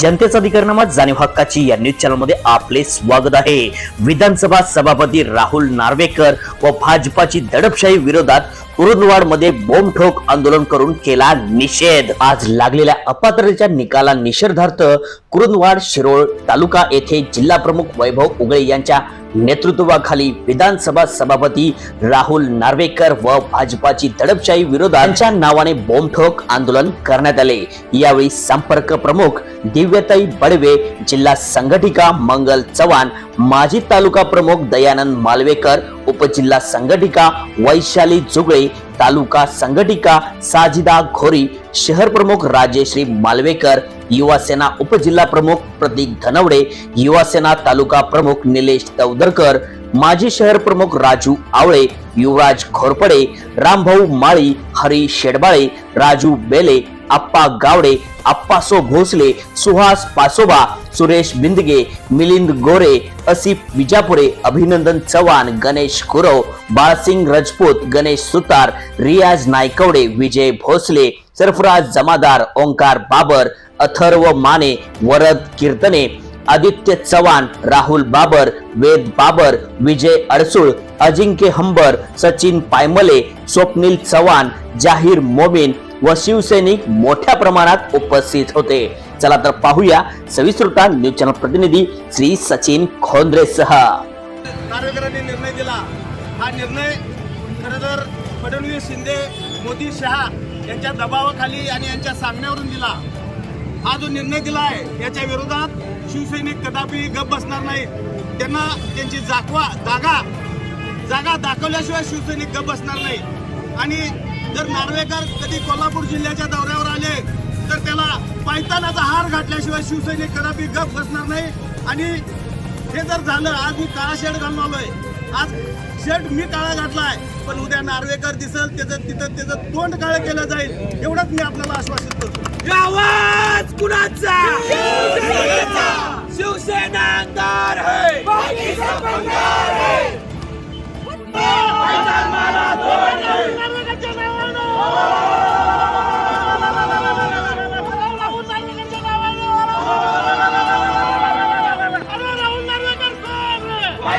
जनतेचा अधिकारनामा जाणीव हक्काची या न्यूज चॅनलमध्ये आपले स्वागत आहे. विधानसभा सभापती राहुल नार्वेकर व भाजपाची दडपशाही विरोधात कुरुंदवाडमध्ये बोंबठोक आंदोलन करून केला निषेध. आज लागलेल्या अपात्रतेच्या निकाला निषेधार्थ कुरुंदवाड शिरोळ तालुका येथे जिल्हा प्रमुख वैभव उगळे यांच्या नेतृत्वाखाली विधानसभा सभापती राहुल नार्वेकर व भाजपाची दडपशाही विरोधात नावाने बोंबठोक आंदोलन करण्यात आले. यावेळी संपर्क प्रमुख दिव्यताई बडवे जिल्हा संघटिका मंगल चव्हाण माजी तालुका प्रमुख दयानंद मालवेकर उपजिल्हा संघटिका वैशाली जुगळे तालुका संघटिका साजिदा घोरी शहर प्रमुख राजेश्री मालवेकर युवा सेना उपजिल्हा प्रमुख प्रतीक धनवडे युवा सेना तालुका प्रमुख निलेश तवदरकर माजी शहर प्रमुख राजू आवळे युवराज घोरपडे रामभाऊ माळी हरी शेडबाळे राजू बेले आप्पा गावडे आप्पासो भोसले सुहास पासोबा सुरेश बिंदगे मिलिंद गोरे असिफ विजापुरे अभिनंदन चव्हाण गणेश गुरव बाळसिंग राजपूत गणेश सुतार रियाज नायकवडे विजय भोसले सरफराज जमादार ओंकार बाबर अथर्व माने वरद कीर्तने आदित्य चव्हाण राहुल बाबर वेद बाबर विजय अडसूळ अजिंक्य हंबर सचिन पायमले स्वप्नील चव्हाण जाहीर मोमीन व शिवसैनिक मोठ्या प्रमाणात उपस्थित होते. चला तर पाहूया सविस्तृता न्यूज चॅनल प्रतिनिधी श्री सचिन खोंद्रे सह. कार्यकर्त्यांनी निर्णय दिला. हा निर्णय खरं तर फडणवीस शिंदे मोदी शहा यांच्या दबावाखाली आणि यांच्या सांगण्यावरून दिला. हा जो निर्णय दिला आहे याच्या विरोधात शिवसैनिक कदापि गप बसणार नाहीत. त्यांना त्यांची जागवा जागा जागा दाखवल्याशिवाय शिवसैनिक गप बसणार नाही आणि जर नार्वेकर कधी कोल्हापूर जिल्ह्याच्या दौऱ्यावर आले तर त्याला पायतानाचा हार घातल्याशिवाय शिवसैनिक कदापि गप बसणार नाही. आणि हे जर झालं आज मी काळा शर्ट घालून आलोय. आज शर्ट मी काळा घातलाय पण उद्या नार्वेकर दिसल त्याचं तिथं त्याचं तोंड काळं केलं जाईल एवढंच मी आपल्याला आश्वासित करतो. आवाज कुणाचा? शिवसेना